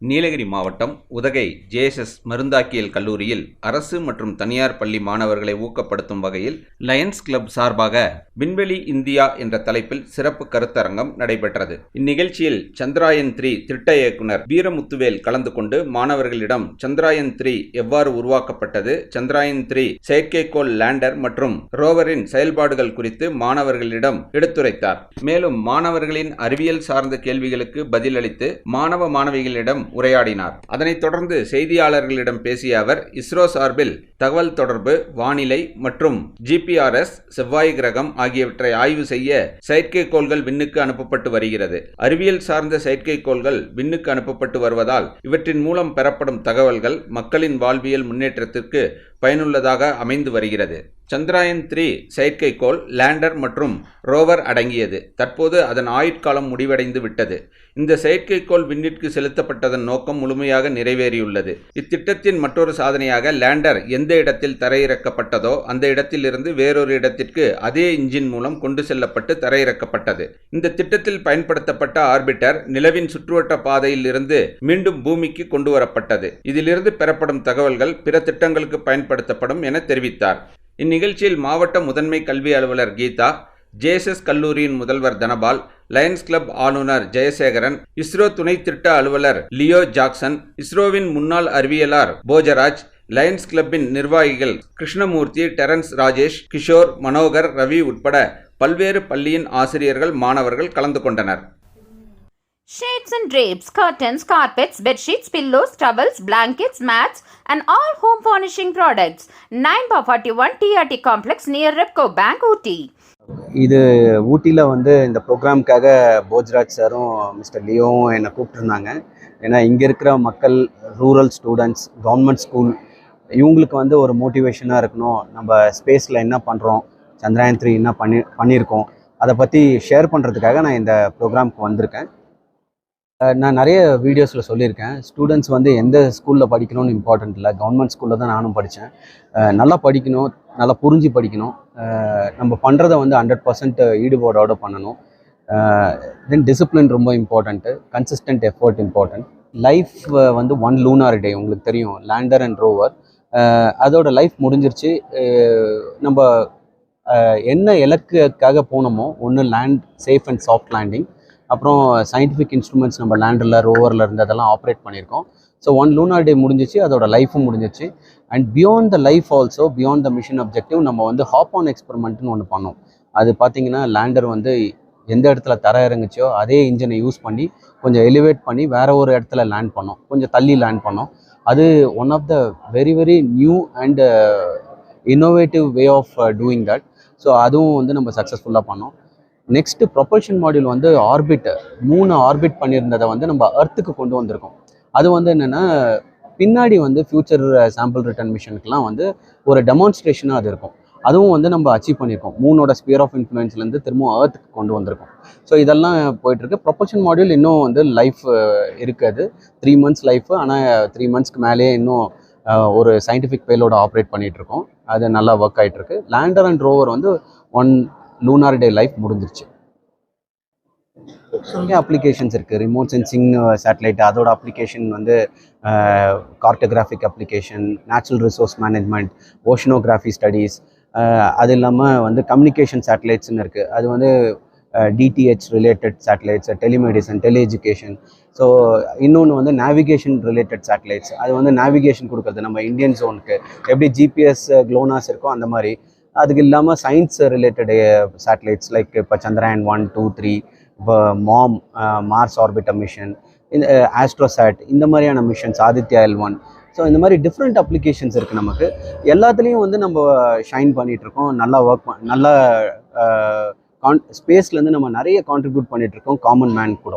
நீலகிரி மாவட்டம் உதகை ஜேஎஸ்எஸ் மருந்தாக்கியல் கல்லூரியில் அரசு மற்றும் தனியார் பள்ளி மாணவர்களை ஊக்கப்படுத்தும் வகையில் லயன்ஸ் கிளப் சார்பாக விண்வெளி இந்தியா என்ற தலைப்பில் சிறப்பு கருத்தரங்கம் நடைபெற்றது. இந்நிகழ்ச்சியில் சந்திராயன் த்ரீ திட்ட இயக்குனர் வீரமுத்துவேல் கலந்து கொண்டு மாணவர்களிடம் சந்திராயன் த்ரீ எவ்வாறு உருவாக்கப்பட்டது சந்திராயன் த்ரீ செயற்கைக்கோள் லேண்டர் மற்றும் ரோவரின் செயல்பாடுகள் குறித்து மாணவர்களிடம் எடுத்துரைத்தார். மேலும் மாணவர்களின் அறிவியல் சார்ந்த கேள்விகளுக்கு பதிலளித்து மாணவ மாணவிகளிடம் உரையாடினார். அதனைத் தொடர்ந்து செய்தியாளர்களிடம் பேசிய அவர் இஸ்ரோ சார்பில் தகவல் தொடர்பு வானிலை மற்றும் ஜிபிஆர்எஸ் செவ்வாய் கிரகம் ஆகியவற்றை ஆய்வு செய்ய செயற்கைக்கோள்கள் விண்ணுக்கு அனுப்பப்பட்டு வருகிறது. அறிவியல் சார்ந்த செயற்கைக்கோள்கள் விண்ணுக்கு அனுப்பப்பட்டு வருவதால் இவற்றின் மூலம் பெறப்படும் தகவல்கள் மக்களின் வாழ்வியல் முன்னேற்றத்திற்கு பயனுள்ளதாக அமைந்து வருகிறது. சந்திராயன் த்ரீ செயற்கைக்கோள் லேண்டர் மற்றும் ரோவர் அடங்கியது. தற்போது அதன் ஆயுட்காலம் முடிவடைந்து விட்டது. இந்த செயற்கைக்கோள் விண்ணிற்கு செலுத்தப்பட்டதன் நோக்கம் முழுமையாக நிறைவேறியுள்ளது. இத்திட்டத்தின் மற்றொரு சாதனையாக லேண்டர் எந்த இடத்தில் தரையிறக்கப்பட்டதோ அந்த இடத்திலிருந்து வேறொரு இடத்திற்கு அதே இன்ஜின் மூலம் கொண்டு செல்லப்பட்டு தரையிறக்கப்பட்டது. இந்த திட்டத்தில் பயன்படுத்தப்பட்ட ஆர்பிட்டர் நிலவின் சுற்றுவட்ட பாதையில் இருந்து மீண்டும் பூமிக்கு கொண்டு வரப்பட்டது. இதிலிருந்து பெறப்படும் தகவல்கள் பிற திட்டங்களுக்கு பயன்படுத்தப்படும் என தெரிவித்தார். இந்நிகழ்ச்சியில் மாவட்ட முதன்மை கல்வி அலுவலர் கீதா ஜேஎஸ்எஸ் கல்லூரியின் முதல்வர் தனபால் லயன்ஸ் கிளப் ஆளுநர் ஜெயசேகரன் இஸ்ரோ துணை திட்ட அலுவலர் லியோ ஜாக்சன் இஸ்ரோவின் முன்னாள் அறிவியலார் போஜராஜ் லயன்ஸ் கிளப்பின் நிர்வாகிகள் கிருஷ்ணமூர்த்தி டெரன்ஸ் ராஜேஷ் கிஷோர் மனோகர் ரவி உட்பட பல்வேறு பள்ளியின் ஆசிரியர்கள் மாணவர்கள் கலந்து கொண்டனர். Shades and drapes, curtains, carpets, bed sheets, pillows, towels, blankets, mats, and all home furnishing products. 9 by 41 TRT complex near Repco Bank, Ooty. இது ஊட்டியில் வந்து இந்த ப்ரோக்ராம்க்காக போஜ்ராஜ் சாரும் மிஸ்டர் லியோவும் என்னை கூப்பிட்டுருந்தாங்க ஏன்னா இங்கே இருக்கிற மக்கள் ரூரல் ஸ்டூடெண்ட்ஸ் கவர்மெண்ட் ஸ்கூல் இவங்களுக்கு வந்து ஒரு மோட்டிவேஷனாக இருக்கணும் நம்ம ஸ்பேஸில் என்ன பண்ணுறோம் சந்திராயன் த்ரீ என்ன பண்ணி பண்ணியிருக்கோம் அதை பற்றி ஷேர் பண்ணுறதுக்காக நான் இந்த ப்ரோக்ராம்க்கு வந்திருக்கேன் நான் நிறைய வீடியோஸில் சொல்லியிருக்கேன். ஸ்டூடெண்ட்ஸ் வந்து எந்த ஸ்கூலில் படிக்கணும்னு இம்பார்ட்டன்ட் இல்லை. கவர்மெண்ட் ஸ்கூலில் தான் நானும் படித்தேன். நல்லா படிக்கணும் நல்லா புரிஞ்சு படிக்கணும். நம்ம பண்ணுறத வந்து ஹண்ட்ரட் பர்சன்ட் ஈடுபாடோடு பண்ணணும். தென் டிசிப்ளின் ரொம்ப important consistent effort important life வந்து ஒன் லூனார் டே உங்களுக்கு தெரியும். லேண்டர் அண்ட் ரோவர் அதோட லைஃப் முடிஞ்சிருச்சு. நம்ம என்ன இலக்குக்காக போனோமோ ஒன்று land safe and soft landing அப்புறம் சயின்டிஃபிக் இன்ஸ்ட்ருமெண்ட்ஸ் நம்ம லேண்டரில் ரோவரில் இருந்து அதெல்லாம் ஆப்ரேட் பண்ணியிருக்கோம். ஸோ ஒன் லூனார் டே முடிஞ்சிச்சு அதோட லைஃபும் முடிஞ்சிச்சு. And beyond the life also beyond the mission objective நம்ம வந்து ஹாப் ஆன் எக்ஸ்பெரிமெண்ட்னு ஒன்று பண்ணோம். அது பார்த்தீங்கன்னா லேண்டர் வந்து எந்த இடத்துல தர இறங்குச்சோ அதே இன்ஜினை யூஸ் பண்ணி கொஞ்சம் எலிவேட் பண்ணி வேற ஒரு இடத்துல லேண்ட் பண்ணோம். கொஞ்சம் தள்ளி லேண்ட் பண்ணோம். அது one of the very very new and innovative way of doing that so அதுவும் வந்து நம்ம சக்ஸஸ்ஃபுல்லாக பண்ணோம். நெக்ஸ்ட் ப்ரொபல்ஷன் மாடியூல் வந்து ஆர்பிட் மூணு ஆர்பிட் பண்ணியிருந்ததை வந்து நம்ம அர்த்துக்கு கொண்டு வந்திருக்கோம். அது வந்து என்னென்னா பின்னாடி வந்து ஃபியூச்சர் சாம்பிள் ரிட்டர்ன் மிஷனுக்குலாம் வந்து ஒரு டெமான்ஸ்ட்ரேஷனாக அது இருக்கும். அதுவும் வந்து நம்ம அச்சீவ் பண்ணியிருக்கோம். மூணோட ஸ்பியர் ஆஃப் இன்ஃப்ளூயன்ஸ்லேருந்து திரும்ப அர்த்துக்கு கொண்டு வந்திருக்கோம். ஸோ இதெல்லாம் போயிட்டுருக்கு. ப்ரொபல்ஷன் மாடியூல் இன்னும் வந்து லைஃப் இருக்காது. த்ரீ மந்த்ஸ் லைஃப் ஆனால் த்ரீ மந்த்ஸ்க்கு மேலேயே இன்னும் ஒரு சயின்டிஃபிக் பேலோட ஆப்ரேட் பண்ணிகிட்ருக்கோம் அது நல்லா ஒர்க் ஆகிட்டுருக்கு லேண்டர் அண்ட் ரோவர் வந்து ஒன் லூனார் டே லைஃப் முடிஞ்சிருச்சு. நிறைய அப்ளிகேஷன்ஸ் இருக்குது ரிமோட் சென்சிங் சேட்டலைட் அதோட அப்ளிகேஷன் வந்து cartographic application natural resource management oceanography studies அது இல்லாமல் வந்து கம்யூனிகேஷன் சேட்டலைட்ஸ்னு இருக்குது அது வந்து DTH related satellites telemedicine tele education so இன்னொன்று வந்து நேவிகேஷன் ரிலேட்டட் சேட்டலைட்ஸ் அது வந்து நேவிகேஷன் கொடுக்குறது நம்ம இந்தியன் ஜோனுக்கு எப்படி ஜிபிஎஸ் க்ளோனாஸ் இருக்கோ அந்த மாதிரி. அதுக்கு இல்லாமல் சயின்ஸ் ரிலேட்டட் சேட்டலைட்ஸ் லைக் இப்போ சந்திராயன் ஒன் டூ த்ரீ இப்போ மாம் மார்ஸ் ஆர்பிட்டர் மிஷன் இந்த ஆஸ்ட்ரோசாட் இந்த மாதிரியான missions Aditya L one so இந்த மாதிரி டிஃப்ரெண்ட் அப்ளிகேஷன்ஸ் இருக்குது நமக்கு. எல்லாத்துலேயும் வந்து நம்ம ஷைன் பண்ணிகிட்ருக்கோம் நல்லா ஒர்க் நல்லா கான் ஸ்பேஸ்லேருந்து நம்ம நிறைய கான்ட்ரிபியூட் பண்ணிகிட்ருக்கோம் காமன் மேன் கூட.